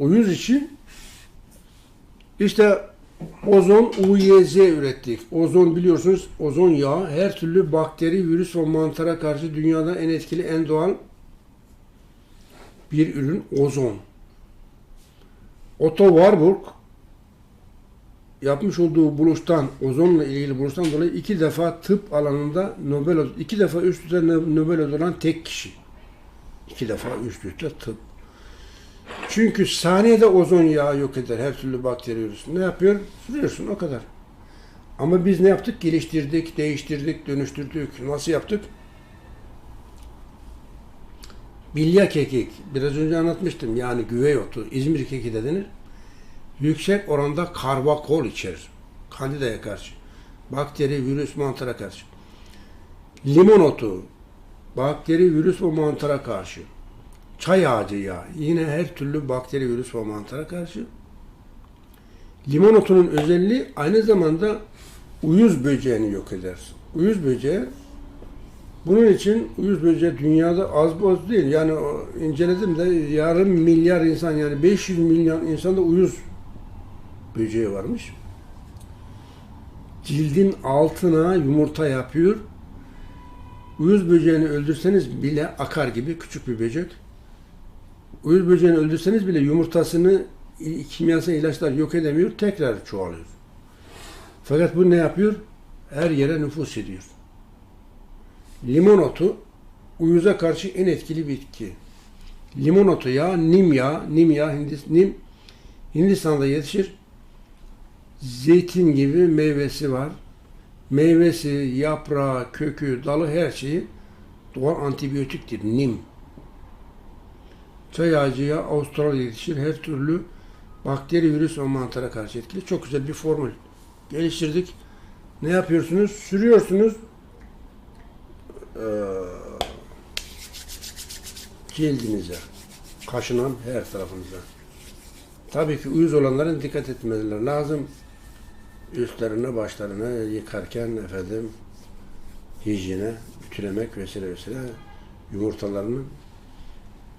uyuz için işte ozon UYZ ürettik. Ozon biliyorsunuz ozon yağı her türlü bakteri, virüs ve mantara karşı dünyada en etkili, en doğal bir ürün ozon. Otto Warburg yapmış olduğu buluştan, ozonla ilgili buluştan dolayı iki defa tıp alanında Nobel iki defa üst üste Nobel ödülü alan tek kişi. İki defa üst üste tıp. Çünkü saniyede ozon yağı yok eder her türlü bakteri virüs. Ne yapıyor? Sürüyorsun o kadar. Ama biz ne yaptık? Geliştirdik, değiştirdik, dönüştürdük. Nasıl yaptık? Bilya kekik. Biraz önce anlatmıştım. Yani güvey otu. İzmir keki de denir. Yüksek oranda karbakol içerir. Kandidaya karşı. Bakteri, virüs, mantara karşı. Limon otu. Bakteri, virüs ve mantara karşı. Çay ağacı yağı. Yine her türlü bakteri, virüs ve mantara karşı. Limon otunun özelliği aynı zamanda uyuz böceğini yok eder. Uyuz böceği bunun için uyuz böceği dünyada az boz değil. Yani inceledim de yarım milyar insan yani 500 milyon insanda uyuz böceği varmış. Cildin altına yumurta yapıyor. Uyuz böceğini öldürseniz bile akar gibi küçük bir böcek. Uyuz böceğini öldürseniz bile yumurtasını kimyasal ilaçlar yok edemiyor. Tekrar çoğalıyor. Fakat bu ne yapıyor? Her yere nüfus ediyor. Limon otu uyuza karşı en etkili bitki. Limon otu yağı, nim yağı, nim yağı Hindis, nim Hindistan'da yetişir. Zeytin gibi meyvesi var. Meyvesi, yaprağı, kökü, dalı her şeyi doğal antibiyotiktir. Nim. Çay ağacı yağı Avustralya'da yetişir. Her türlü bakteri, virüs ve mantara karşı etkili. Çok güzel bir formül geliştirdik. Ne yapıyorsunuz? Sürüyorsunuz. Ee, cildinize, kaşınan her tarafınıza. Tabii ki uyuz olanların dikkat etmeleri lazım. Üstlerine, başlarına yıkarken efendim hijyene, ütülemek vesaire vesaire yumurtalarının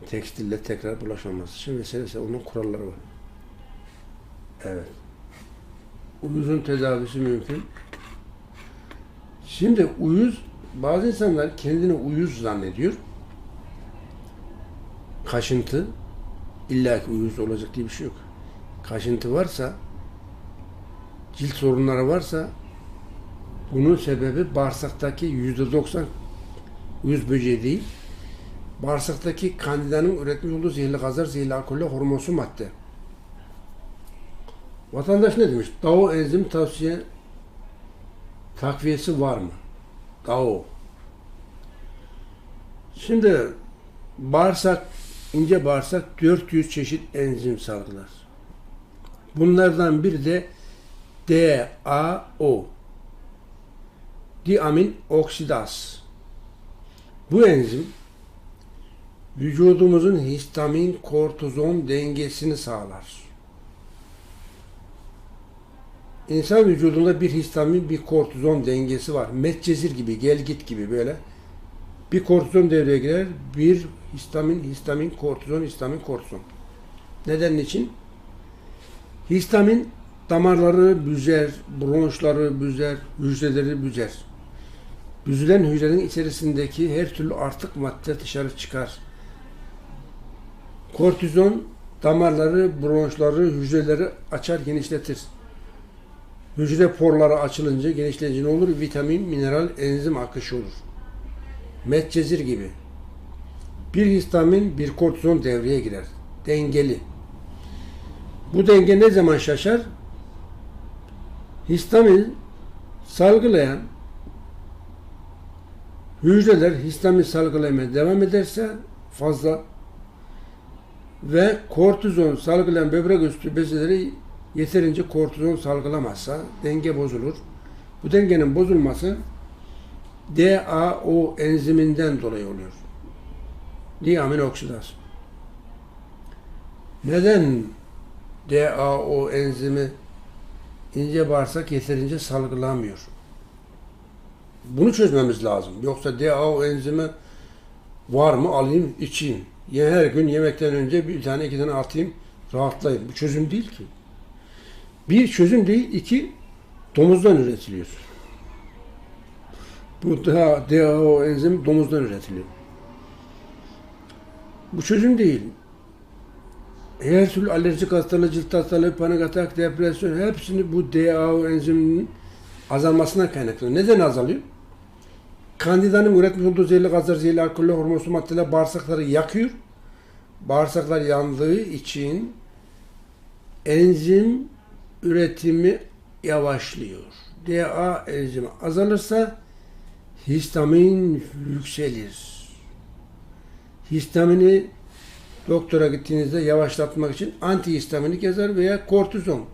tekstille tekrar bulaşmaması için vesaire onun kuralları var. Evet. Uyuzun tedavisi mümkün. Şimdi uyuz bazı insanlar kendini uyuz zannediyor. Kaşıntı illa ki uyuz olacak diye bir şey yok. Kaşıntı varsa cilt sorunları varsa bunun sebebi bağırsaktaki yüzde doksan uyuz böceği değil. Bağırsaktaki kandidanın üretmiş olduğu zehirli gazlar, zehirli alkolle hormonsu madde. Vatandaş ne demiş? DAO enzim tavsiye takviyesi var mı? DAO. Şimdi bağırsak, ince bağırsak 400 çeşit enzim salgılar. Bunlardan biri de DAO. Diamin oksidaz. Bu enzim vücudumuzun histamin kortizon dengesini sağlar. İnsan vücudunda bir histamin, bir kortizon dengesi var. Metcezir gibi, gel git gibi böyle. Bir kortizon devreye girer, bir histamin, histamin, kortizon, histamin, kortizon. Neden için? Histamin damarları büzer, bronşları büzer, hücreleri büzer. Büzülen hücrenin içerisindeki her türlü artık madde dışarı çıkar. Kortizon damarları, bronşları, hücreleri açar, genişletir. Hücre porları açılınca, genişleyince ne olur? Vitamin, mineral, enzim akışı olur. Metcezir gibi. Bir histamin, bir kortizon devreye girer. Dengeli. Bu denge ne zaman şaşar? Histamin salgılayan hücreler histamin salgılamaya devam ederse fazla ve kortizon salgılayan böbrek üstü bezeleri yeterince kortizon salgılamazsa denge bozulur. Bu dengenin bozulması DAO enziminden dolayı oluyor. Diamin oksidaz. Neden DAO enzimi ince bağırsak yeterince salgılamıyor? Bunu çözmemiz lazım. Yoksa DAO enzimi var mı alayım içeyim. Her gün yemekten önce bir tane iki tane atayım Rahatlayın. Bu çözüm değil ki. Bir çözüm değil, iki domuzdan üretiliyor. Bu da DAO enzimi domuzdan üretiliyor. Bu çözüm değil. Her türlü alerjik hastalığı, cilt hastalığı, panik atak, depresyon hepsini bu DAO enziminin azalmasına kaynaklanıyor. Neden azalıyor? Kandidanın üretmiş olduğu zehirli gazlar, zehirli alkollü hormonsu maddeler bağırsakları yakıyor. Bağırsaklar yandığı için enzim üretimi yavaşlıyor. DA enzimi azalırsa histamin yükselir. Histamini doktora gittiğinizde yavaşlatmak için antihistaminik yazar veya kortizon.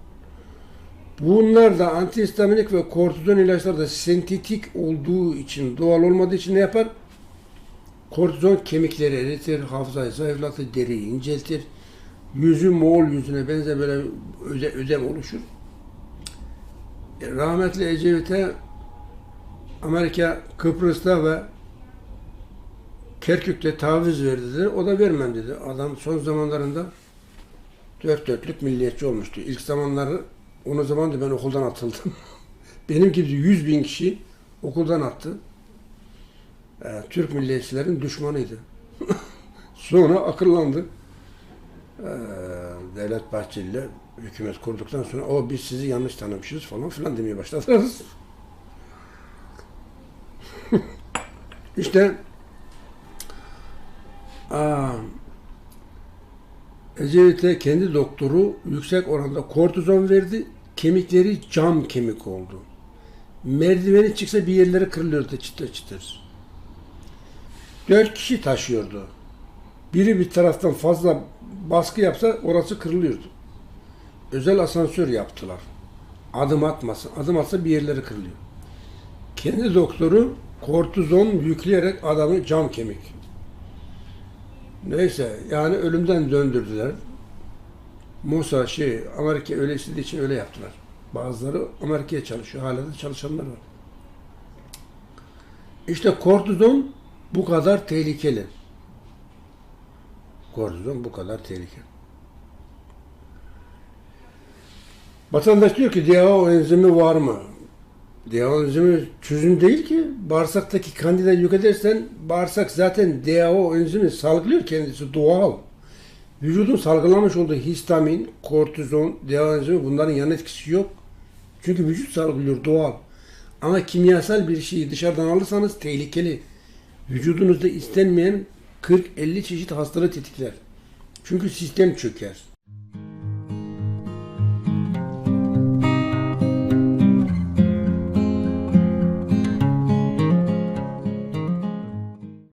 Bunlar da antihistaminik ve kortizon ilaçlar da sentetik olduğu için, doğal olmadığı için ne yapar? Kortizon kemikleri eritir, hafızayı zayıflatır, deriyi inceltir. Yüzü Moğol yüzüne benzer böyle öde, ödem oluşur. E, Rahmetli Ecevit'e Amerika Kıbrıs'ta ve Kerkük'te taviz verdi dedi. O da vermem dedi. Adam son zamanlarında dört dörtlük milliyetçi olmuştu. İlk zamanları onu zaman da ben okuldan atıldım. Benim gibi 100 bin kişi okuldan attı. Ee, Türk milliyetçilerin düşmanıydı. sonra akıllandı. Ee, Devlet Bahçeli ile hükümet kurduktan sonra o biz sizi yanlış tanımışız falan filan demeye başladılar. işte aa, Ecevit'e kendi doktoru yüksek oranda kortizon verdi. Kemikleri cam kemik oldu. Merdiveni çıksa bir yerleri kırılıyordu çıtır çıtır. Dört kişi taşıyordu. Biri bir taraftan fazla baskı yapsa orası kırılıyordu. Özel asansör yaptılar. Adım atmasın. Adım atsa bir yerleri kırılıyor. Kendi doktoru kortizon yükleyerek adamı cam kemik. Neyse yani ölümden döndürdüler. Musa şey Amerika öyle istediği için öyle yaptılar. Bazıları Amerika'ya çalışıyor. Hala da çalışanlar var. İşte kortizon bu kadar tehlikeli. Kortizon bu kadar tehlikeli. Vatandaş diyor ki DHA enzimi var mı? DHA enzimi çözüm değil ki. Bağırsaktaki kandida yok edersen bağırsak zaten DHA enzimi salgılıyor kendisi doğal. Vücudun salgılamış olduğu histamin, kortizon, DHA enzimi bunların yan etkisi yok. Çünkü vücut salgılıyor doğal. Ama kimyasal bir şeyi dışarıdan alırsanız tehlikeli. Vücudunuzda istenmeyen 40-50 çeşit hastalığı tetikler. Çünkü sistem çöker.